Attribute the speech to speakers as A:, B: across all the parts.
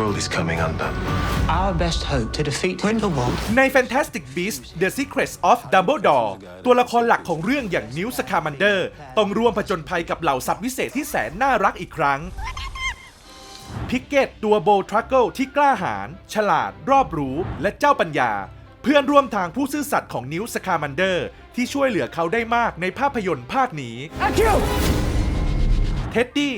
A: world is coming under.
B: Our best hope to defeat Grindelwald
C: ใน Fantastic Beasts The Secrets of Dumbledore ตัวละครหลักของเรื่องอย่างนิวสคามันเดอร์ต้องร่วมผจญภัยกับเหล่าสัตว์วิเศษที่แสนน่ารักอีกครั้ง พิกเกตตัวโบทรัคเกิลที่กล้าหาญฉลาด รอบรู้ และเจ้าปัญญา เพื่อนร่วมทางผู้ซื่อสัตย์ของนิวสคามันเดอร์ ที่ช่วยเหลือเขาได้มากในภาพยนตร์ภาคนี้ เท็ดดี้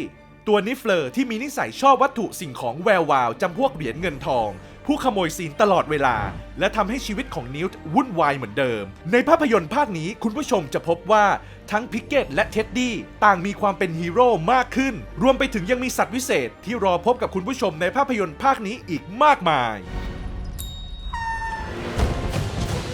C: ตัวนิฟเลอร์ที่มีนิสัยชอบวัตถุสิ่งของแวววาวจำพวกเหรียญเงินทอง ผู้ขโมยซีนตลอดเวลา และทำให้ชีวิตของนิวต์วุ่นวายเหมือนเดิม ในภาพยนตร์ภาคนี้คุณผู้ชมจะพบว่าทั้งพิกเกตและเท็ดดี้ต่างมีความเป็นฮีโร่มากขึ้น รวมไปถึงยังมีสัตว์วิเศษที่รอพบกับคุณผู้ชมในภาพยนตร์ภาคนี้อีกมากมาย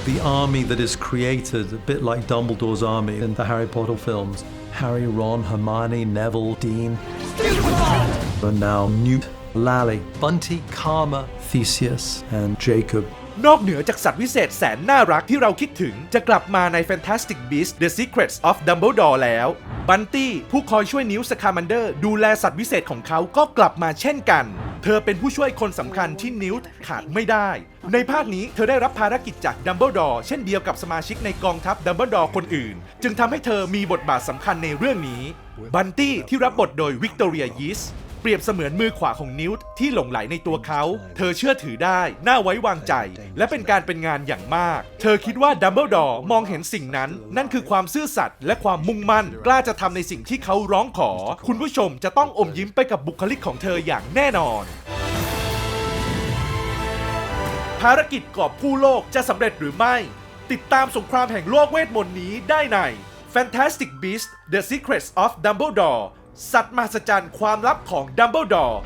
D: The army that is created, a bit like Dumbledore's army in the Harry Potter films. Harry, Ron, Hermione, Neville, Dean. And now Newt, Lally, Bunty, Karma, Theseus, and Jacob.
C: นอกเหนือจากสัตว์วิเศษแสนน่ารักที่เราคิดถึงจะกลับมาใน Fantastic Beasts The Secrets of Dumbledore แล้ว บันตี้ผู้คอยช่วยนิวสคามันเดอร์ดูแลสัตว์วิเศษของเขาก็กลับมาเช่นกัน เธอเป็นผู้ช่วยคนสำคัญที่นิวต์ขาดไม่ได้ ในภาคนี้เธอได้รับภารกิจจากดัมเบิลดอร์เช่นเดียวกับสมาชิกในกองทัพดัมเบิลดอร์คนอื่น จึงทำให้เธอมีบทบาทสำคัญในเรื่องนี้ บันตี้ที่รับบทโดยวิกตอเรียยิส เปรียบเสมือนมือขวาของนิวต์ที่หลงไหลในตัวเขา เธอเชื่อถือได้ น่าไว้วางใจ และเป็นการเป็นงานอย่างมาก เธอคิดว่าดัมเบิลดอร์มองเห็นสิ่งนั้น นั่นคือความซื่อสัตย์และความมุ่งมั่น กล้าจะทำในสิ่งที่เขาร้องขอ คุณผู้ชมจะต้องอมยิ้มไปกับบุคลิกของเธออย่างแน่นอนภารกิจกอบผู้โลกจะสำเร็จหรือไม่ ติดตามสงครามแห่งโลกเวทมนต์นี้ได้ใน Fantastic Beasts The Secrets of Dumbledore สัตว์มหัศจรรย์ความลับของดัมเบิลดอร์